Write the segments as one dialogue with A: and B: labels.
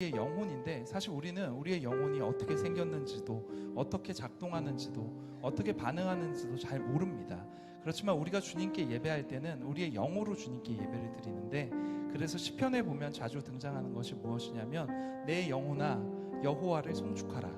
A: 우리의 영혼인데 사실 우리는 우리의 영혼이 어떻게 생겼는지도 어떻게 작동하는지도 어떻게 반응하는지도 잘 모릅니다. 그렇지만 우리가 주님께 예배할 때는 우리의 영으로 주님께 예배를 드리는데 그래서 시편에 보면 자주 등장하는 것이 무엇이냐면 내 영혼아 여호와를 송축하라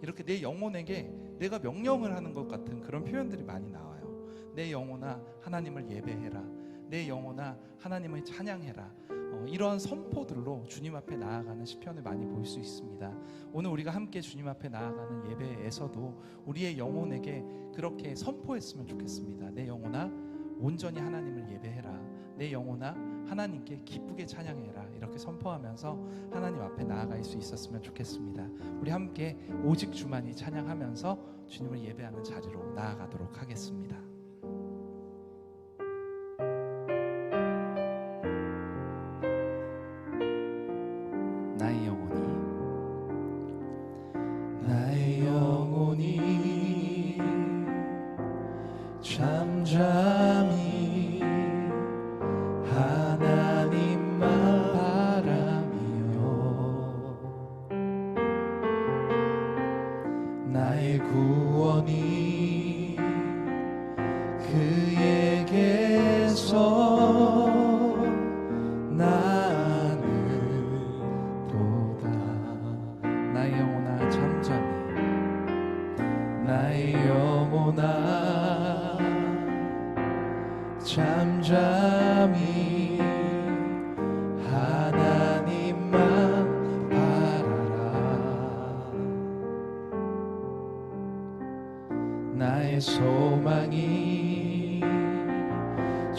A: 이렇게 내 영혼에게 내가 명령을 하는 것 같은 그런 표현들이 많이 나와요. 내 영혼아 하나님을 예배해라. 내 영혼아 하나님을 찬양해라. 어, 이런 선포들로 주님 앞에 나아가는 시편을 많이 볼 수 있습니다. 오늘 우리가 함께 주님 앞에 나아가는 예배에서도 우리의 영혼에게 그렇게 선포했으면 좋겠습니다. 내 영혼아 온전히 하나님을 예배해라. 내 영혼아 하나님께 기쁘게 찬양해라. 이렇게 선포하면서 하나님 앞에 나아갈 수 있었으면 좋겠습니다. 우리 함께 오직 주만이 찬양하면서 주님을 예배하는 자리로 나아가도록 하겠습니다.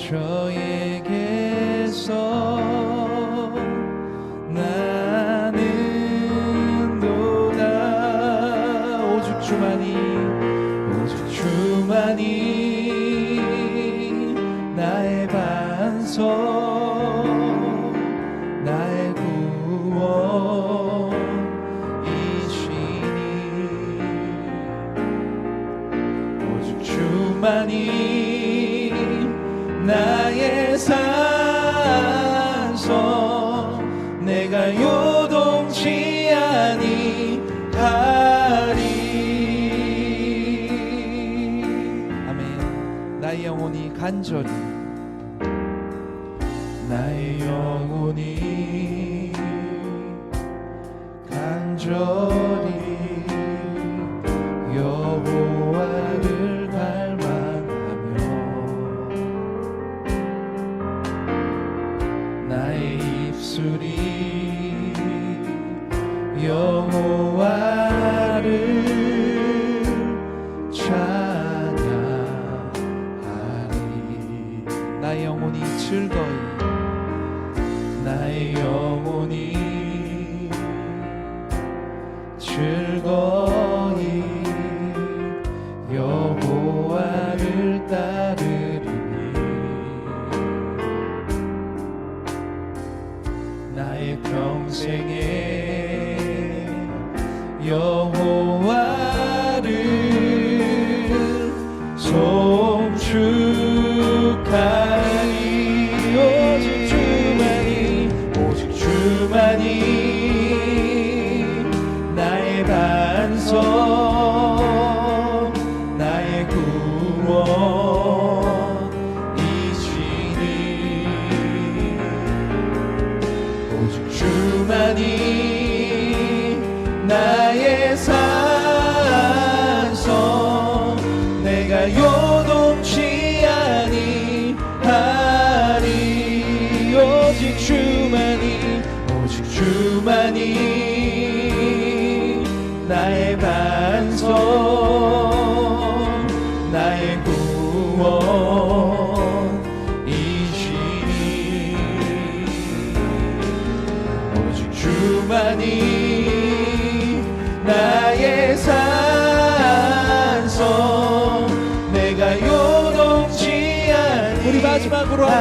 A: 저에게서 영혼이 간절히 나의 영혼이 즐거이 나의 영혼이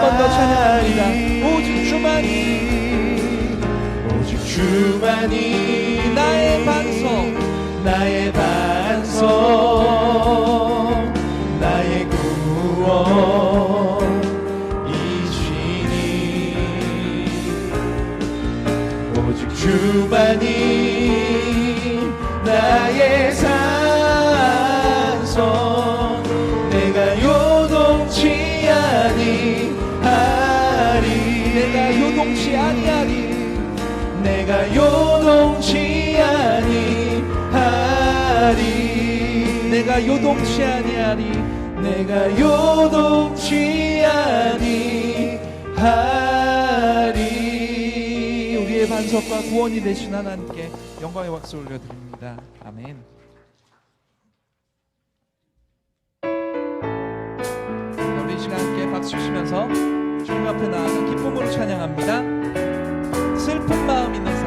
B: 번 더 찬양합니다. 오직 주만이
A: 오직 주만이
B: 나의 반석
A: 나의 반석 나의 구원이시니 오직 주 주만이 내가 요동치 아니하리
B: 내가 요동치 아니하리 우리의 반석과 구원이 되신 하나님께 영광의 박수 올려드립니다. 아멘. 박수 치면서 주님 앞에 나아가 기쁨으로 찬양합니다. 슬픈 마음 있는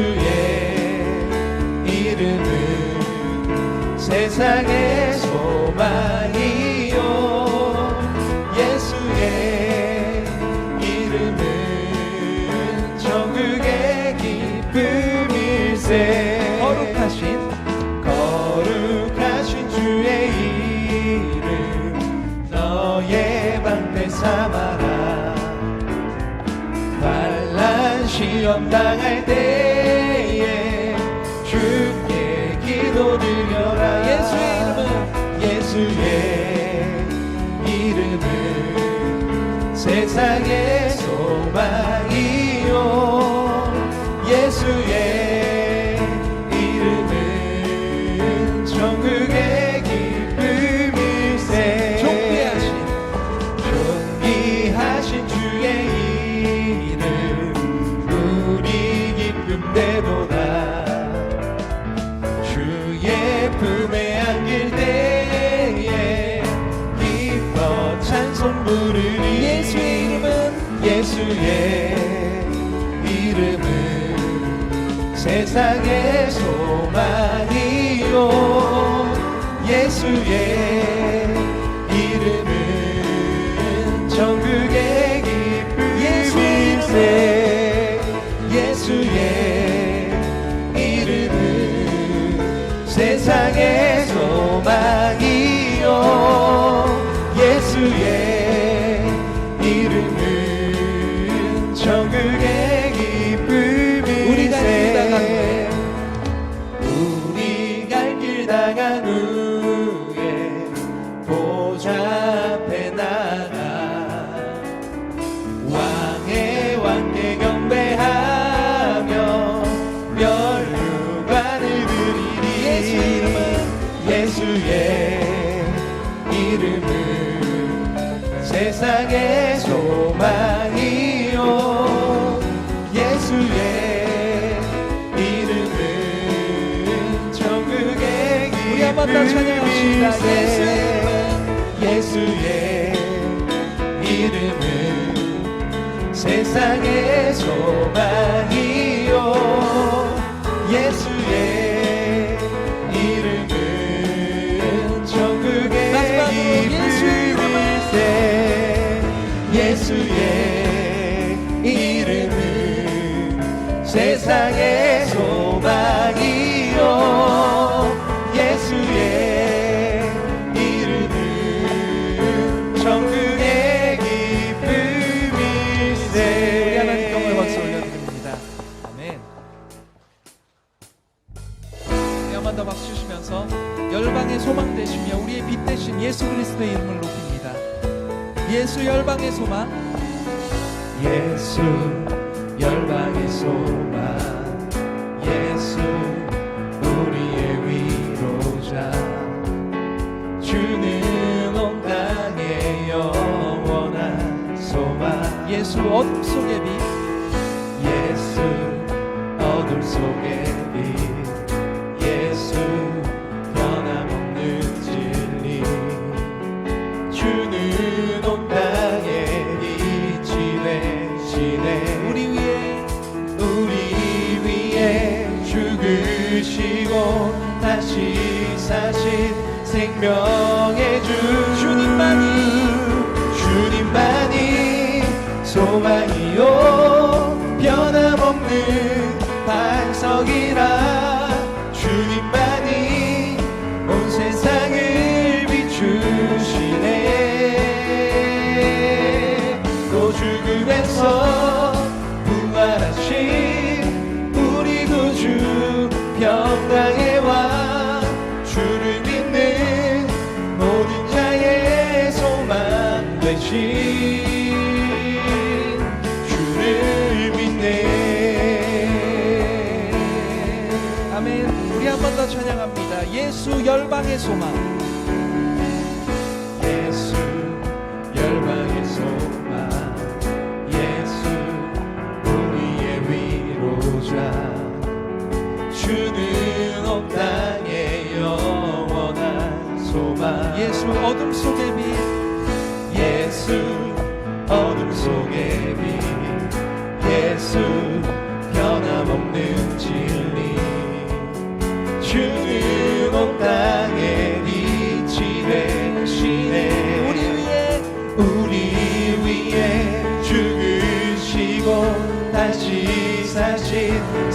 B: 예수의 이름은
A: 세상의 소망이 시험 당할 때에 주께 기도드려라.
B: 예수의 이름은
A: 예수의 이름은 세상의 소망이요. 예수의 부르리
B: 예수의 이름은
A: 예수의 이름은 세상의 소망이요. 예수의 이름은 세상의 소망이요. 예수의
B: 네, 한번 더 박수 주시면서 열방의 소망 되시며 우리의 빛 되신 예수 그리스도의 이름을 높입니다. 예수 열방의 소망,
A: 예수 열방의 소망. 예수 우리의 위로자. 주는 온 땅의 영원한 소망.
B: 예수 어둠 속의 빛,
A: 예수 어둠 속의 생명의 주 주님만이 주님만이
B: 소망이요. 변함없는 반석이라. 열방의 소망.
A: 예수 열방의 소망 예수 우리의 위로자 주는 온 땅의 영원한 소망
B: 예수 어둠 속의 빛.
A: 예수 어둠 속의 빛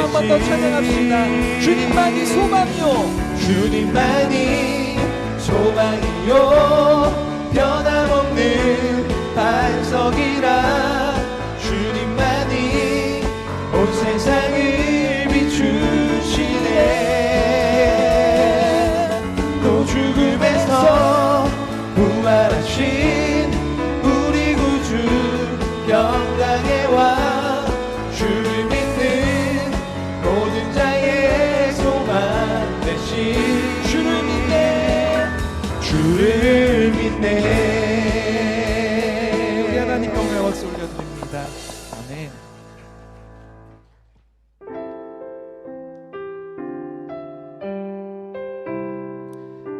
B: 한 번 더 찬양합시다. 주님만이 소망이요.
A: 주님만이 소망이요 변함없는 반석이라 주님만이 온 세상을 비추시네 또 죽음에서 부활하신 우리 구주 평강의 왕 주를
B: 우리
A: 믿네
B: 하나님 영광의 박수 올려드립니다. 아멘.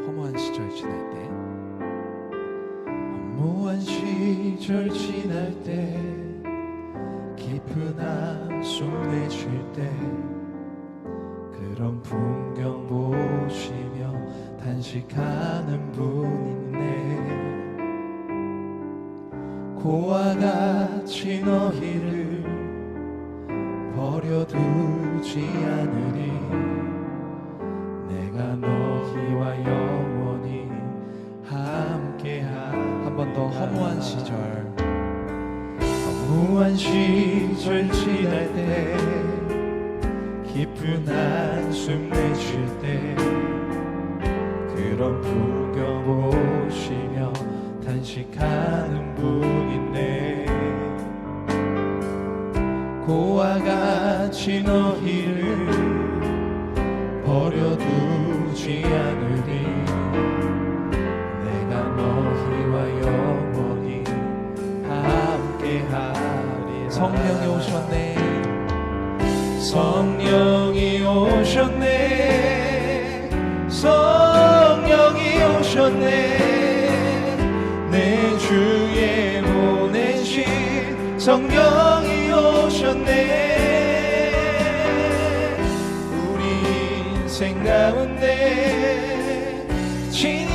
B: 허무한 시절 지날 때
A: 무한 시절 지날 때 깊은 한숨 내쉴 때 그런 풍경 보시며 단식하는 분 고와 같이 너희를 버려두지 않으리 내가 너희와 영원히 함께하리.
B: 한번 더 허무한 시절.
A: 무한 시절 지날 때 깊은 한숨 내쉴 때 그런 풍경 보시 며 단식하는 분 있네 고와 같이 너희를 버려두지 않으리. 내가 너희와 영원히 함께하리
B: 성령이 오셨네.
A: 성령이 오셨네. 성령이 오셨네. 내 주에 보내신 성령이 오셨네. 우리 인생 가운데 친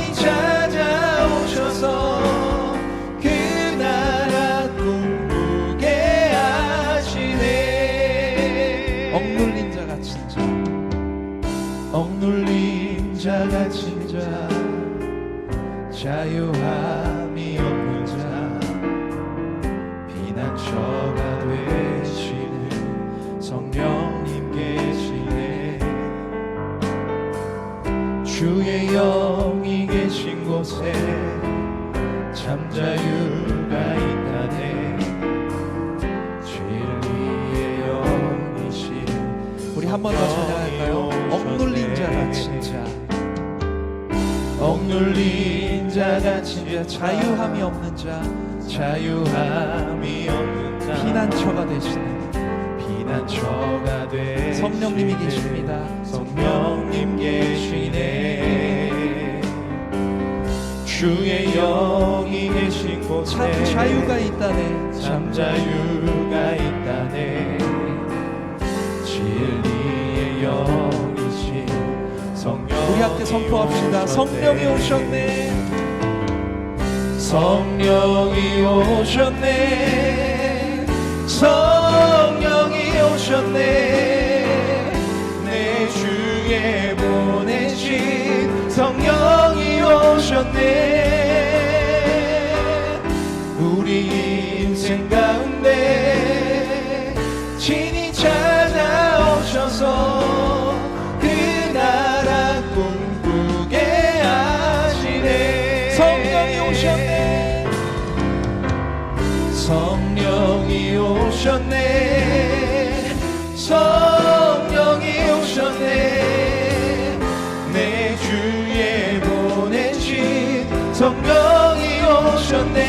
B: 한 번 더 찬양할까요? 억눌린 자가 진짜
A: 억눌린 자가
B: 진짜
A: 진짜
B: 자유함이 없는 자.
A: 자유함이 없는 자.
B: 피난처가 되시는
A: 피난처가 되
B: 성령님이 계십니다.
A: 성령님 계시네. 주의 영이 계신 곳에
B: 참 자유가 있다네.
A: 참 자유가 있다네
B: 우리 함께 선포합시다. 성령이 오셨네.
A: 성령이 오셨네. 성령이 오셨네. 내 주에 보내신 성령이 오셨네. 우리 인생 가운데 친히 찾아오셔서
B: 오셨네.
A: 성령이 오셨네. 내 주에 보내신 성령이 오셨네.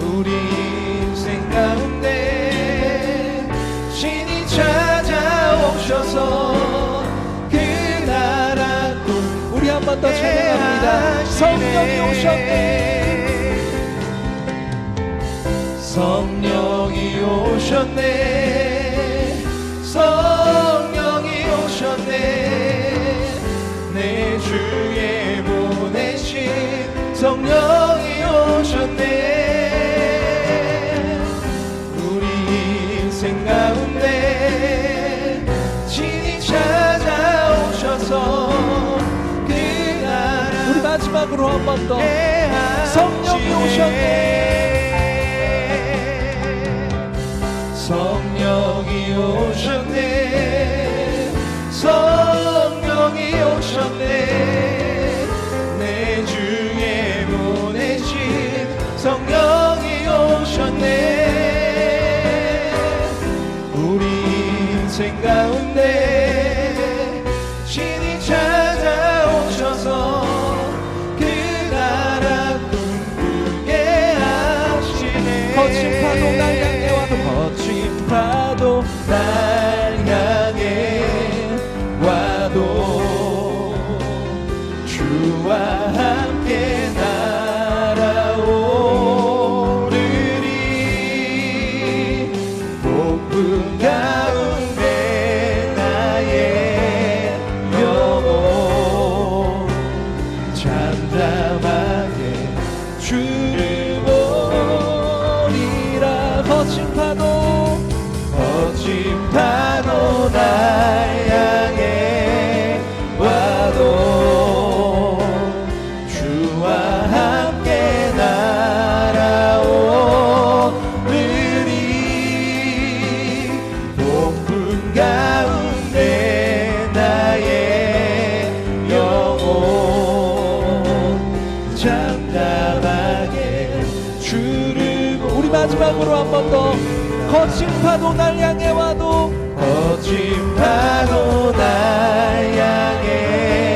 A: 우리 인생 가운데 신이 찾아오셔서 그 나라 꿈
B: 우리 한 번 더 찬양합니다. 성령이 오셨네
A: 성령이 오셨네. 성령이 오셨네. 내 주에 보내신 성령이 오셨네. 우리 인생 가운데 친히 찾아오셔서 그 나라
B: 우리 마지막으로 한 번 더. 성령이
A: 오셨네 ocean. 마지막으로 한 번 더.
B: 거친 파도 날 향해 와도
A: 거친 파도 날 향해